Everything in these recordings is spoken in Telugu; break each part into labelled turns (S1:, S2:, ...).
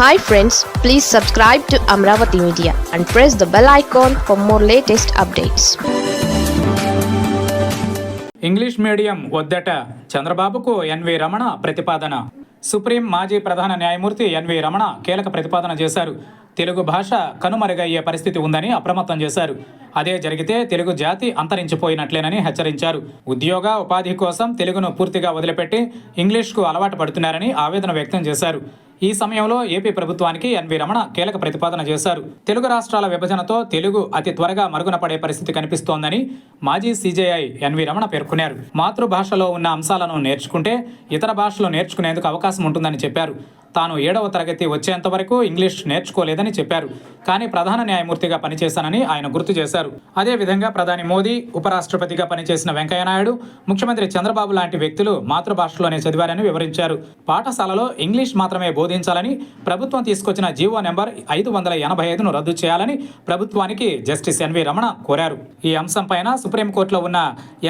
S1: Hi friends please subscribe to Amaravati media and press the bell icon for more latest updates
S2: English medium వద్దట చంద్రబాబుకు ఎన్వి రమణ ప్రతిపాదన. సుప్రీం మాజీ ప్రధాన న్యాయమూర్తి ఎన్వి రమణ కీలక ప్రతిపాదన చేశారు. తెలుగు భాష కనుమరుగయ్యే పరిస్థితి ఉందని అప్రమత్తం చేశారు. అదే జరిగితే తెలుగు జాతి అంతరించిపోయినట్లేనని హెచ్చరించారు. ఉద్యోగ ఉపాధి కోసం తెలుగును పూర్తిగా వదిలిపెట్టి ఇంగ్లీష్కు అలవాటు పడుతున్నారని ఆవేదన వ్యక్తం చేశారు. ఈ సమయంలో ఏపీ ప్రభుత్వానికి ఎన్వి రమణ కీలక ప్రతిపాదన చేశారు. తెలుగు రాష్ట్రాల విభజనతో తెలుగు అతి త్వరగా మరుగున పడే పరిస్థితి కనిపిస్తోందని మాజీ సీజేఐ ఎన్వి రమణ పేర్కొన్నారు. మాతృభాషలో ఉన్న అంశాలను నేర్చుకుంటే ఇతర భాషలు నేర్చుకునేందుకు అవకాశం ఉంటుందని చెప్పారు. తాను ఏడవ తరగతి వచ్చేంత వరకు ఇంగ్లీష్ నేర్చుకోలేదని చెప్పారు. కానీ ప్రధాన న్యాయమూర్తిగా పనిచేశానని ఆయన గుర్తు చేశారు. అదేవిధంగా ప్రధాని మోదీ ఉపరాష్ట్రపతిగా పనిచేసిన వెంకయ్యనాయుడు ముఖ్యమంత్రి చంద్రబాబు లాంటి వ్యక్తులు మాతృభాషలోనే చదివారని వివరించారు. పాఠశాలలో ఇంగ్లీష్ మాత్రమే బోధించాలని ప్రభుత్వం తీసుకొచ్చిన జీవో నెంబర్ ఐదు వందల ఎనభై ఐదును రద్దు చేయాలని ప్రభుత్వానికి జస్టిస్ ఎన్వి రమణ కోరారు. ఈ అంశంపైన సుప్రీంకోర్టులో ఉన్న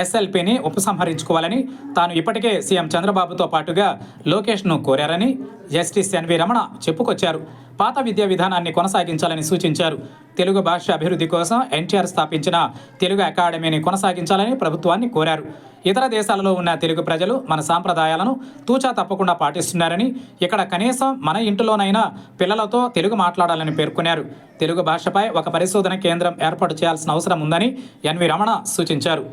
S2: ఎస్ఎల్పిని ఉపసంహరించుకోవాలని తాను ఇప్పటికే సీఎం చంద్రబాబుతో పాటుగా లోకేష్ను కోరారని జస్టిస్ ఎన్వి రమణ చెప్పుకొచ్చారు. పాత విద్యా విధానాన్ని కొనసాగించాలని సూచించారు. తెలుగు భాష అభివృద్ధి కోసం ఎన్టీఆర్ స్థాపించిన తెలుగు అకాడమీని కొనసాగించాలని ప్రభుత్వాన్ని కోరారు. ఇతర దేశాలలో ఉన్న తెలుగు ప్రజలు మన సాంప్రదాయాలను తూచా తప్పకుండా పాటిస్తున్నారని ఇక్కడ కనీసం మన ఇంటిలోనైనా పిల్లలతో తెలుగు మాట్లాడాలని పేర్కొన్నారు. తెలుగు భాషపై ఒక పరిశోధన కేంద్రం ఏర్పాటు చేయాల్సిన అవసరం ఉందని ఎన్వి రమణ సూచించారు.